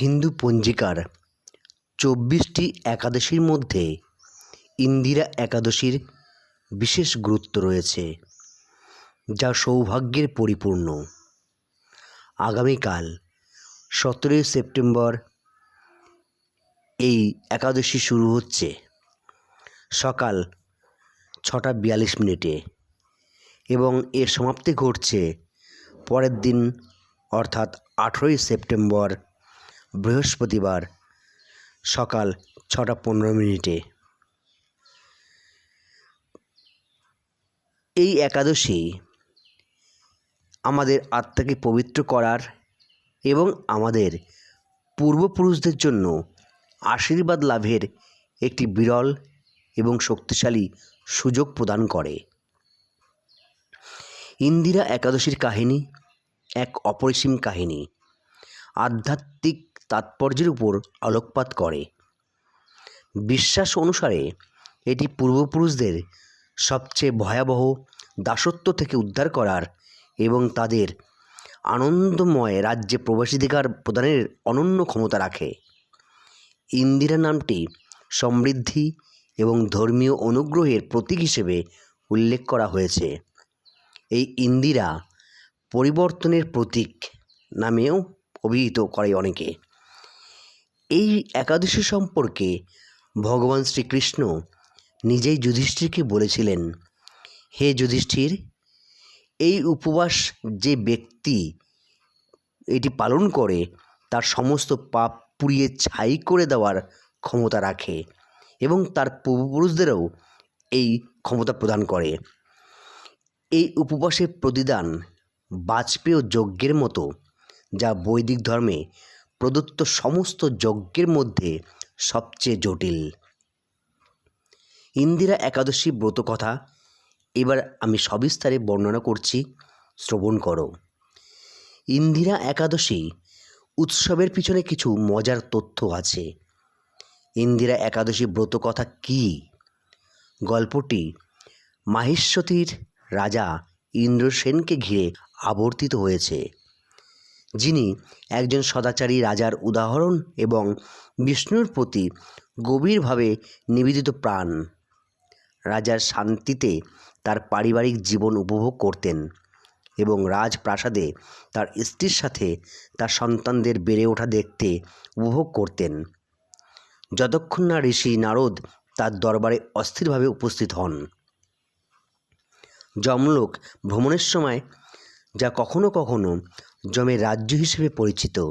হিন্দু পঞ্জিকার চব্বিশটি একাদশীর মধ্যে ইন্দিরা একাদশীর বিশেষ গুরুত্ব রয়েছে, যা সৌভাগ্যের পরিপূর্ণ। আগামীকাল সতেরোই সেপ্টেম্বর এই একাদশী শুরু হচ্ছে। সকাল ছটা বিয়াল্লিশ মিনিটে এবং এর সমাপ্তি ঘটছে পরের দিন, অর্থাৎ আঠেরোই সেপ্টেম্বর বৃহস্পতিবার সকাল ছটা পনেরো মিনিটে। এই একাদশী আমাদের আত্মাকে পবিত্র করার এবং আমাদের পূর্বপুরুষদের জন্য আশীর্বাদ লাভের একটি বিরল এবং শক্তিশালী সুযোগ প্রদান করে। ইন্দিরা একাদশীর কাহিনী, এক অপরিসীম কাহিনী। আধ্যাত্মিক তাৎপর্যের উপর আলোকপাত করে। বিশ্বাস অনুসারে এটি পূর্বপুরুষদের সবচেয়ে ভয়াবহ দাসত্ব থেকে উদ্ধার করার এবং তাদের আনন্দময় রাজ্যে প্রবেশাধিকার প্রদানের অনন্য ক্ষমতা রাখে। ইন্দিরা নামটি সমৃদ্ধি এবং ধর্মীয় অনুগ্রহের প্রতীক হিসেবে উল্লেখ করা হয়েছে। এই ইন্দিরা পরিবর্তনের প্রতীক নামেও অভিহিত করে অনেকে। এই একাদশী সম্পর্কে ভগবান শ্রীকৃষ্ণ নিজেই যুধিষ্ঠিরকে বলেছিলেন, হে যুধিষ্ঠির, এই উপবাস যে ব্যক্তি এটি পালন করে, তার সমস্ত পাপ পুড়িয়ে ছাই করে দেওয়ার ক্ষমতা রাখে এবং তার পূর্বপুরুষদেরও এই ক্ষমতা প্রদান করে। এই উপবাসের প্রতিদান বাজপেয় যজ্ঞের মতো যা বৈদিক ধর্মে প্রদত্ত সমস্ত যজ্ঞের মধ্যে সবচেয়ে জটিল। ইন্দিরা একাদশী ব্রত কথা, এবার আমি সবিস্তারে বর্ণনা করছি, শ্রবণ করো। ইন্দিরা একাদশী, উৎসবের পিছনে কিছু মজার তথ্য আছে। ইন্দিরা একাদশী ব্রত কথা কী? গল্পটি মাহেশ্বতীর রাজা ইন্দ্রসেনকে ঘিরে আবর্তিত হয়েছে। যিনি একজন সদাচারী রাজার উদাহরণ এবং বিষ্ণুর প্রতি গভীরভাবে নিবেদিত প্রাণ। রাজার শান্তিতে তার পারিবারিক জীবন উপভোগ করতেন এবং রাজপ্রাসাদে তার স্ত্রীর সাথে তার সন্তানদের বেড়ে ওঠা দেখতে উপভোগ করতেন। যতক্ষণ না ঋষি নারদ তার দরবারে অস্থিরভাবে উপস্থিত হন। যমলোক ভ্রমণের সময় যা কখনো কখনো যমের রাজ্য হিসেবে পরিচিত।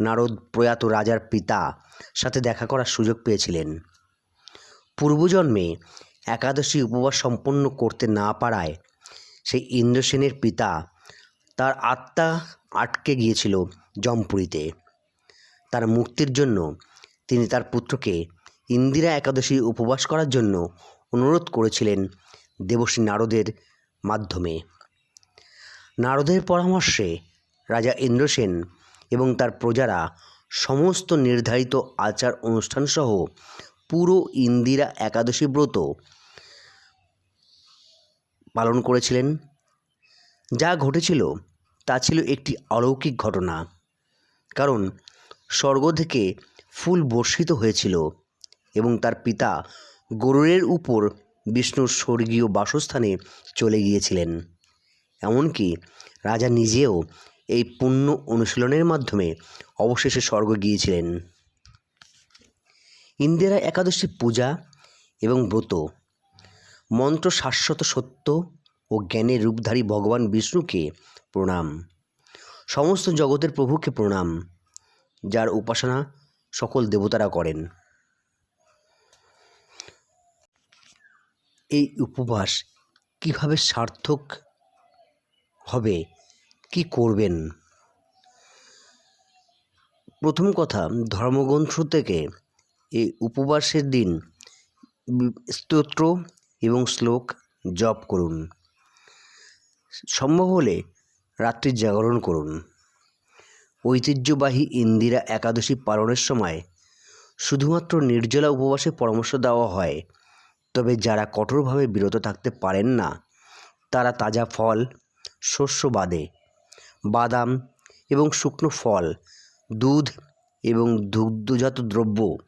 নারদ প্রয়াত রাজার পিতা সাথে দেখা করার সুযোগ পেয়েছিলেন। পূর্বজন্মে একাদশী উপবাস সম্পন্ন করতে না পারায় সেই ইন্দ্রসেনের পিতা তার আত্মা আটকে গিয়েছিল জমপুরীতে। তার মুক্তির জন্য তিনি তার পুত্রকে ইন্দিরা একাদশী উপবাস করার জন্য অনুরোধ করেছিলেন দেবশ্রী নারদের মাধ্যমে। নারদের পরামর্শে রাজা ইন্দ্রসেন এবং তার প্রজারা সমস্ত নির্ধারিত আচার অনুষ্ঠানসহ পুরো ইন্দিরা একাদশী ব্রত পালন করেছিলেন। যা ঘটেছিল তা ছিল একটি অলৌকিক ঘটনা। কারণ স্বর্গ থেকে ফুল বর্ষিত হয়েছিল এবং তার পিতা গরুরের উপর বিষ্ণুর স্বর্গীয় বাসস্থানে চলে গিয়েছিলেন। এমনকি রাজা নিজেও এই পুণ্য অনুশীলনের মাধ্যমে অবশেষে স্বর্গ গিয়েছিলেন। ইন্দিরা একাদশী পূজা এবং ব্রত, মন্ত্র শাশ্বত সত্য ও জ্ঞানের রূপধারী ভগবান বিষ্ণুকে প্রণাম। সমস্ত জগতের প্রভুকে প্রণাম, যার উপাসনা সকল দেবতারা করেন। এই উপবাস কীভাবে সার্থক হবে করবেন? প্রথম কথা, ধর্মগ্রন্থ থেকে এই উপবাসের দিন স্তোত্র এবং শ্লোক জপ করুন। সম্ভব হলে রাত্রি জাগরণ করুন। ঐতিহ্যবাহী ইন্দিরা একাদশী পালনের সময় শুধুমাত্র নির্জলা উপবাসে পরামর্শ দেওয়া হয়, তবে যারা কঠোরভাবে বিরত থাকতে পারেন না, তারা তাজা ফল, শস্য বাদে বাদাম এবং শুকনো ফল, দুধ এবং দুগ্ধজাত দ্রব্য,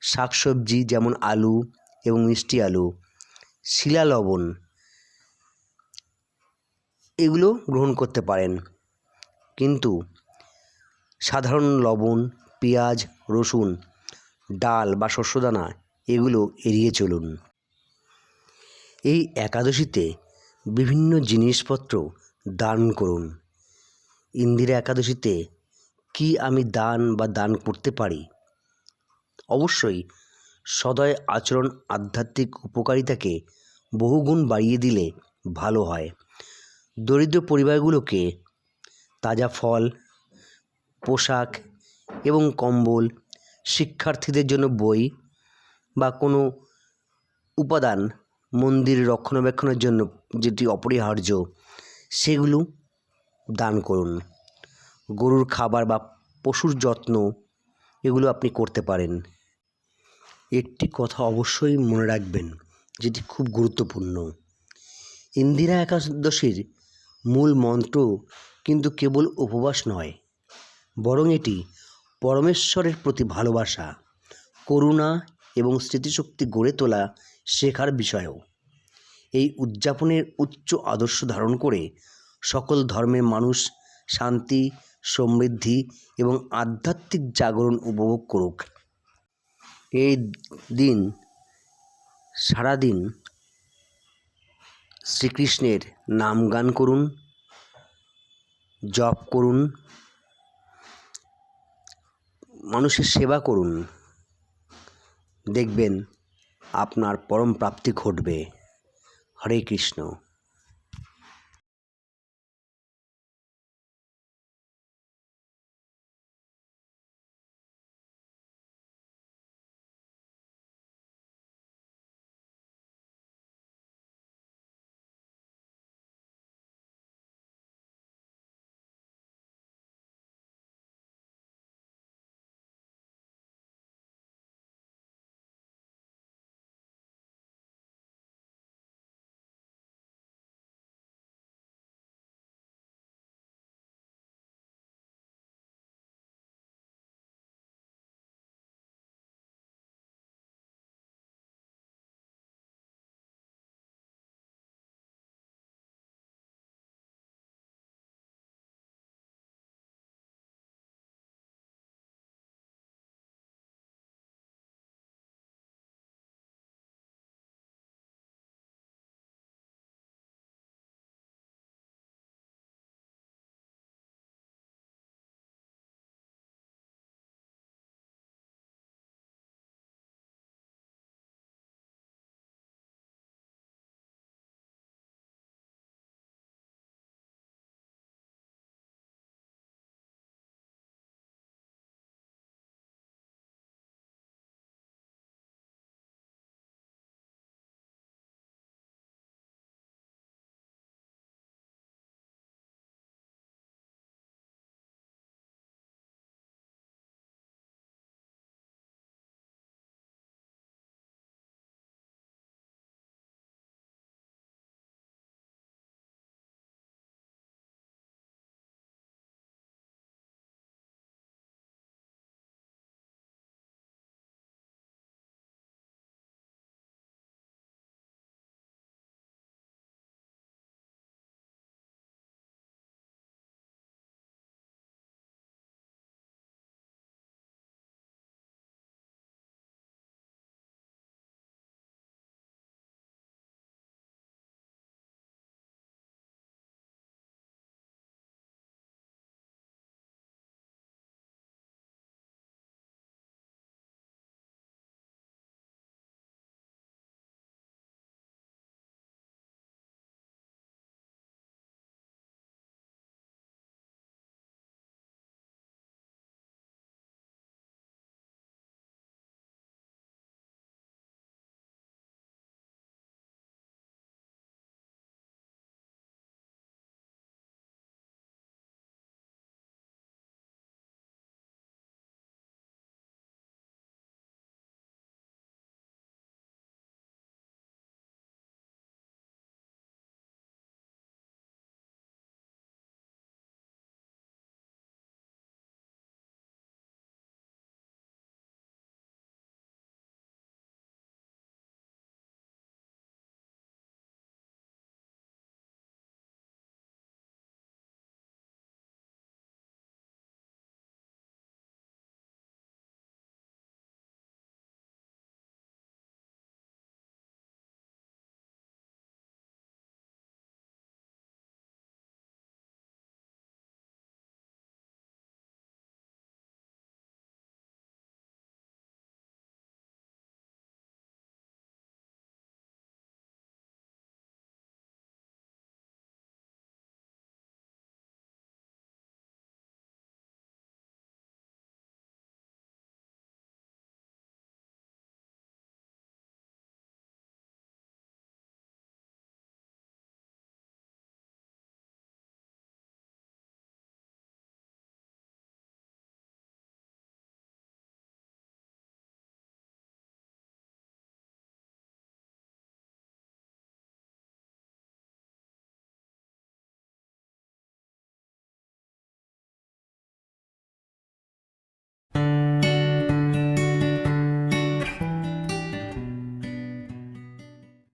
শাকসবজি যেমন আলু এবং মিষ্টি আলু, শিলা লবণ, এগুলো গ্রহণ করতে পারেন। কিন্তু সাধারণ লবণ, পেঁয়াজ, রসুন, ডাল বা শস্যদানা এগুলো এড়িয়ে চলুন। এই একাদশীতে বিভিন্ন জিনিসপত্র দান করুন। ইন্দিরা একাদশীতে কি আমি দান বা দান করতে পারি? অবশ্যই, সদয় আচরণ আধ্যাত্মিক উপকারিতাকে বহুগুণ বাড়িয়ে দিলে ভালো হয়। দরিদ্র পরিবারগুলোকে তাজা ফল, পোশাক এবং কম্বল, শিক্ষার্থীদের জন্য বই বা কোনো উপাদান মন্দির রক্ষণাবেক্ষণের জন্য যেটি অপরিহার্য, সেগুলো দান করুন। গরুর খাবার বা পশুর যত্ন, এগুলো আপনি করতে পারেন। একটি কথা অবশ্যই মনে রাখবেন, যেটি খুব গুরুত্বপূর্ণ। ইন্দিরা একাদশীর মূল মন্ত্র কিন্তু কেবল উপবাস নয়, বরং এটি পরমেশ্বরের প্রতি ভালোবাসা, করুণা এবং স্মৃতিশক্তি গড়ে তোলা শেখার বিষয়ও। এই উদযাপনের উচ্চ আদর্শ ধারণ করে সকল ধর্মের মানুষ শান্তি, সমৃদ্ধি এবং আধ্যাত্মিক জাগরণ উপভোগ করুক। এই দিন, সারাদিন শ্রীকৃষ্ণের নাম গান করুন, জপ করুন, মানুষের সেবা করুন। দেখবেন আপনার পরম প্রাপ্তি ঘটবে। হরে কৃষ্ণ।